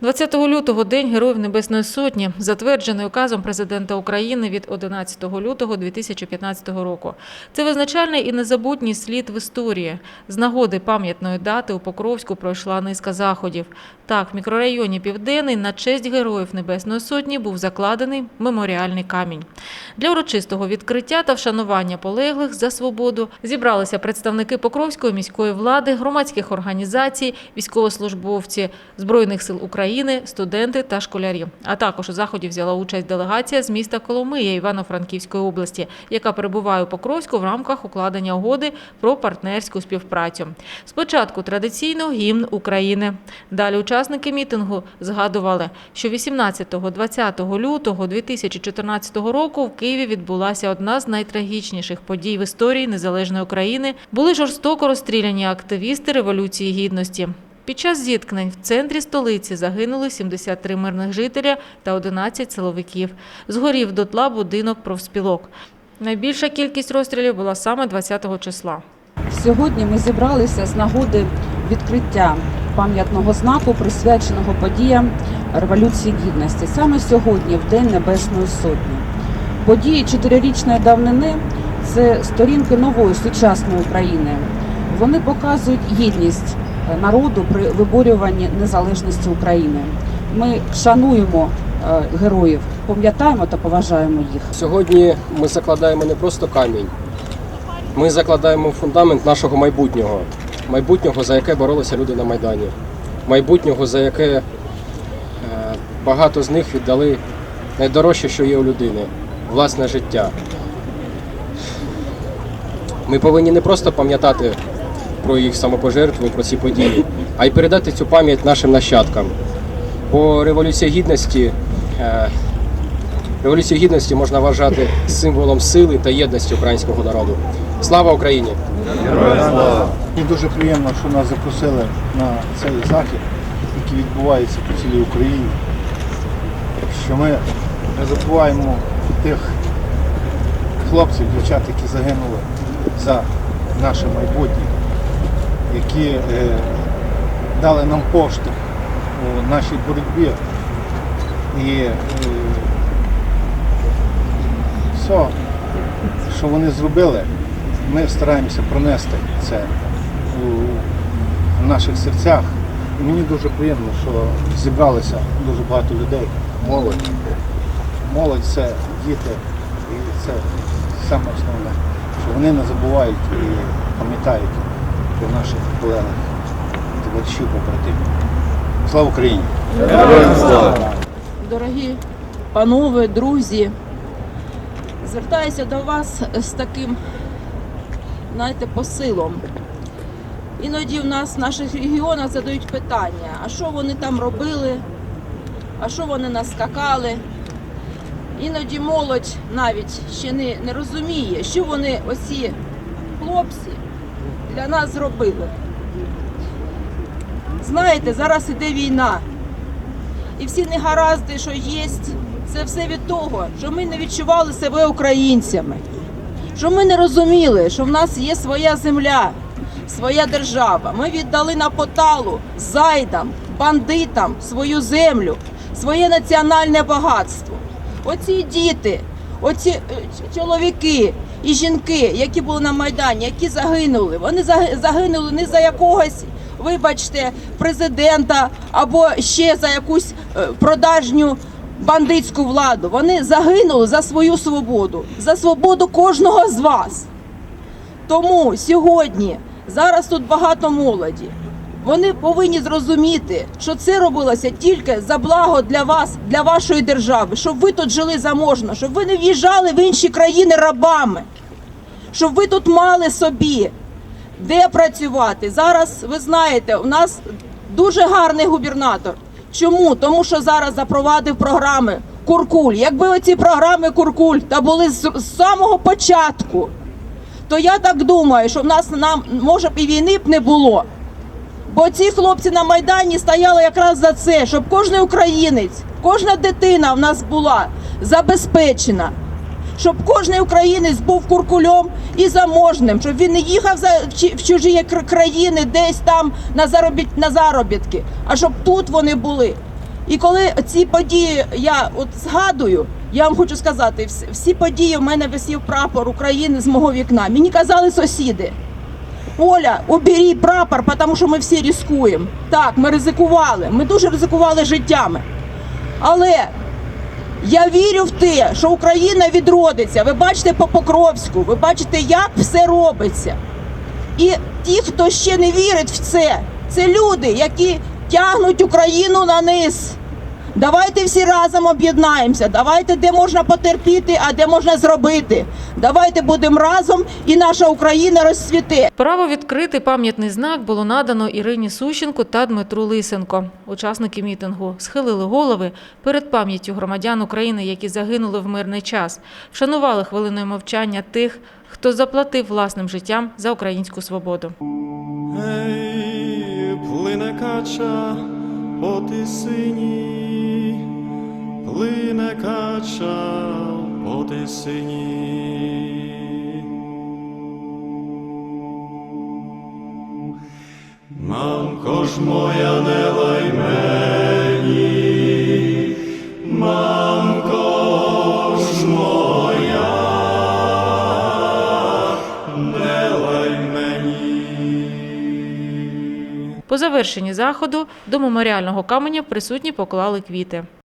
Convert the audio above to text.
20 лютого День Героїв Небесної Сотні, затверджений указом президента України від 11 лютого 2015 року. Це визначальний і незабутній слід в історії. З нагоди пам'ятної дати у Покровську пройшла низка заходів. Так, в мікрорайоні Південний на честь Героїв Небесної Сотні був закладений меморіальний камінь. Для урочистого відкриття та вшанування полеглих за свободу зібралися представники Покровської міської влади, громадських організацій, військовослужбовці Збройних сил України, студенти та школярі. А також у заході взяла участь делегація з міста Коломия Івано-Франківської області, яка перебуває у Покровську в рамках укладення угоди про партнерську співпрацю. Спочатку традиційно гімн України. Далі учасники мітингу згадували, що 18-20 лютого 2014 року в Києві відбулася одна з найтрагічніших подій в історії незалежної України. Були жорстоко розстріляні активісти Революції Гідності. Під час зіткнень в центрі столиці загинули 73 мирних жителя та 11 силовиків. Згорів дотла будинок профспілок. Найбільша кількість розстрілів була саме 20-го числа. Сьогодні ми зібралися з нагоди відкриття пам'ятного знаку, присвяченого подіям Революції Гідності. Саме сьогодні, в День Небесної Сотні. Події чотирирічної давнини це сторінки нової сучасної України. Вони показують єдність народу при виборюванні незалежності України. Ми шануємо е, героїв, пам'ятаємо та поважаємо їх. Сьогодні ми закладаємо не просто камінь, ми закладаємо фундамент нашого майбутнього. Майбутнього, за яке боролися люди на Майдані. Майбутнього, за яке е, багато з них віддали найдорожче, що є у людини власне життя. Ми повинні не просто пам'ятати про їх самопожертву, про ці події, а й передати цю пам'ять нашим нащадкам. Бо Революція Гідності е, Революцію гідності можна вважати символом сили та єдності українського народу. Слава Україні! Мені дуже приємно, що нас запросили на цей захід, який відбувається по цілій Україні. Що ми не забуваємо тих хлопців, дівчат, які загинули за наше майбутнє, які е, дали нам поштовх у нашій боротьбі. І е, все, що вони зробили, ми стараємося пронести це у, наших серцях. І мені дуже приємно, що зібралися дуже багато людей, молодь. Молодь це діти, і це саме основне, що вони не забувають і пам'ятають про наших колег, товаришів, побратимів. Слава Україні! Дорогі панове, друзі, звертаюся до вас з таким, знаєте, посилом. Іноді в нас в наших регіонах задають питання, а що вони там робили, а що вони наскакали. Іноді молодь навіть ще не, не розуміє, що вони, оці хлопці, для нас зробили. Знаєте, зараз іде війна. І всі негаразди, що є, це все від того, що ми не відчували себе українцями, що ми не розуміли, що в нас є своя земля, своя держава. Ми віддали на поталу зайдам, бандитам свою землю, своє національне багатство. Оці діти, оці е, чоловіки і жінки, які були на Майдані, які загинули, вони загинули не за якогось вибачте, президента або ще за якусь е, продажню бандитську владу. Вони загинули за свою свободу, за свободу кожного з вас. Тому сьогодні зараз тут багато молоді. Вони повинні зрозуміти, що це робилося тільки за благо для вас, для вашої держави, щоб ви тут жили заможно, щоб ви не в'їжджали в інші країни рабами, щоб ви тут мали собі де працювати. Зараз ви знаєте, у нас дуже гарний губернатор. Чому? Тому що зараз запровадив програми Куркуль. Якби оці програми Куркуль та були з, самого початку, то я так думаю, що в нас нам може б і війни б не було. Бо ці хлопці на Майдані стояли якраз за це, щоб кожен українець, кожна дитина в нас була забезпечена щоб кожен українець був куркульом і заможним, щоб він не їхав в чужі кр- країни, десь там на заробіт на заробітки, а щоб тут вони були. І коли ці події я от згадую, я вам хочу сказати, всі події в мене висів прапор України з мого вікна. Мені казали сусіди. Оля, убери прапор, тому що ми всі ризикуємо. Так, ми ризикували. Ми дуже ризикували життями. Але я вірю в те, що Україна відродиться. Ви бачите по Покровську, ви бачите, як все робиться. І ті, хто ще не вірить в це, це люди, які тягнуть Україну на низ. Давайте всі разом об'єднаємося. Давайте, де можна потерпіти, а де можна зробити. Давайте будемо разом, і наша Україна розцвіте. Право відкрити пам'ятний знак було надано Ірині Сущенко та Дмитру Лисенко. Учасники мітингу схилили голови перед пам'яттю громадян України, які загинули в мирний час, вшанували хвилиною мовчання тих, хто заплатив власним життям за українську свободу. Ей, плине кача по тисині, плине кача по тисині. Мамко ж моя, не лай мені, мамко ж моя, не лай мені. По завершенні заходу до меморіального каменя присутні поклали квіти.